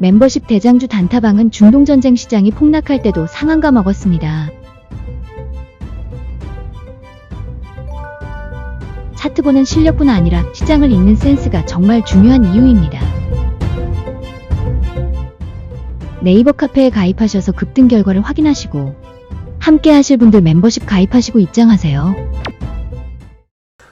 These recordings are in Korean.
멤버십 대장주 단타방은 중동전쟁 시장이 폭락할 때도 상한가 먹었습니다. 차트 보는 실력뿐 아니라 시장을 읽는 센스가 정말 중요한 이유입니다. 네이버 카페에 가입하셔서 급등 결과를 확인하시고 함께 하실 분들 멤버십 가입하시고 입장하세요.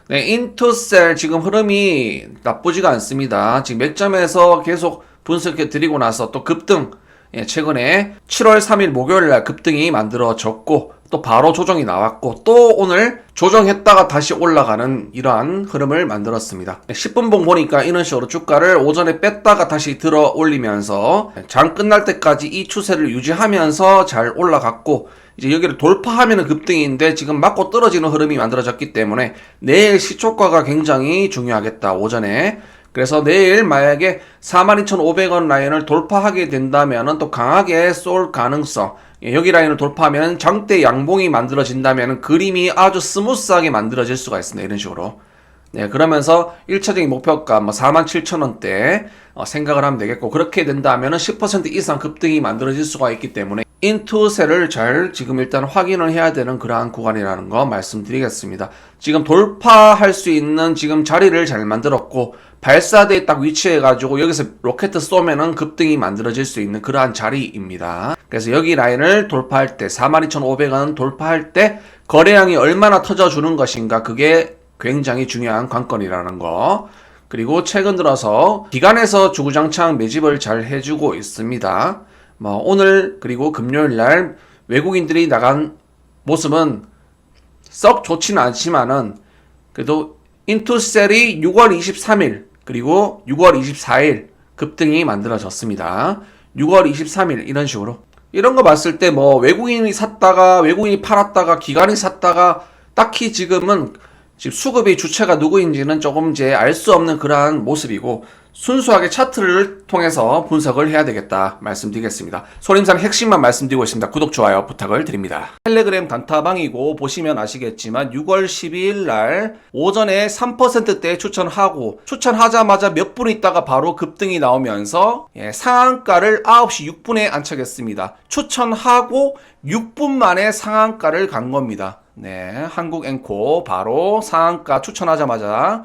네, 인투셀 지금 흐름이 나쁘지가 않습니다. 지금 맥점에서 계속 분석해 드리고 나서 또 급등, 예, 최근에 7월 3일 목요일 날 급등이 만들어졌고, 또 바로 조정이 나왔고, 또 오늘 조정했다가 다시 올라가는 이러한 흐름을 만들었습니다. 10분봉 보니까 이런 식으로 주가를 오전에 뺐다가 다시 들어 올리면서 장 끝날 때까지 이 추세를 유지하면서 잘 올라갔고, 이제 여기를 돌파하면 급등인데 지금 맞고 떨어지는 흐름이 만들어졌기 때문에 내일 시초가가 굉장히 중요하겠다 오전에. 그래서 내일 만약에 42,500원 라인을 돌파하게 된다면은 또 강하게 쏠 가능성. 예, 여기 라인을 돌파하면 장대 양봉이 만들어진다면 그림이 아주 스무스하게 만들어질 수가 있습니다 이런 식으로. 네, 그러면서 1차적인 목표가 뭐 47,000원대 어, 생각을 하면 되겠고 그렇게 된다면은 10% 이상 급등이 만들어질 수가 있기 때문에 인투세를 잘 지금 일단 확인을 해야 되는 그러한 구간이라는 거 말씀드리겠습니다. 지금 돌파할 수 있는 지금 자리를 잘 만들었고 발사대에 딱 위치해 가지고 여기서 로켓 쏘면은 급등이 만들어질 수 있는 그러한 자리입니다. 그래서 여기 라인을 돌파할 때 42,500원 돌파할 때 거래량이 얼마나 터져주는 것인가 그게 굉장히 중요한 관건이라는 거. 그리고 최근 들어서 기관에서 주구장창 매집을 잘 해주고 있습니다. 뭐 오늘 그리고 금요일 날 외국인들이 나간 모습은 썩 좋지는 않지만은 그래도 인투셀이 6월 23일 그리고 6월 24일 급등이 만들어졌습니다. 6월 23일 이런 식으로 이런 거 봤을 때 뭐 외국인이 샀다가 외국인이 팔았다가 기관이 샀다가 딱히 지금은 지금 수급의 주체가 누구인지는 조금 이제 알 수 없는 그러한 모습이고 순수하게 차트를 통해서 분석을 해야 되겠다 말씀드리겠습니다. 소림산 핵심만 말씀드리고 있습니다. 구독, 좋아요 부탁을 드립니다. 텔레그램 단타방이고 보시면 아시겠지만 6월 12일 날 오전에 3%대 추천하고 추천하자마자 몇 분 있다가 바로 급등이 나오면서 예, 상한가를 9시 6분에 안착했습니다. 추천하고 6분 만에 상한가를 간 겁니다. 네, 한국 앵코 바로 상한가 추천하자마자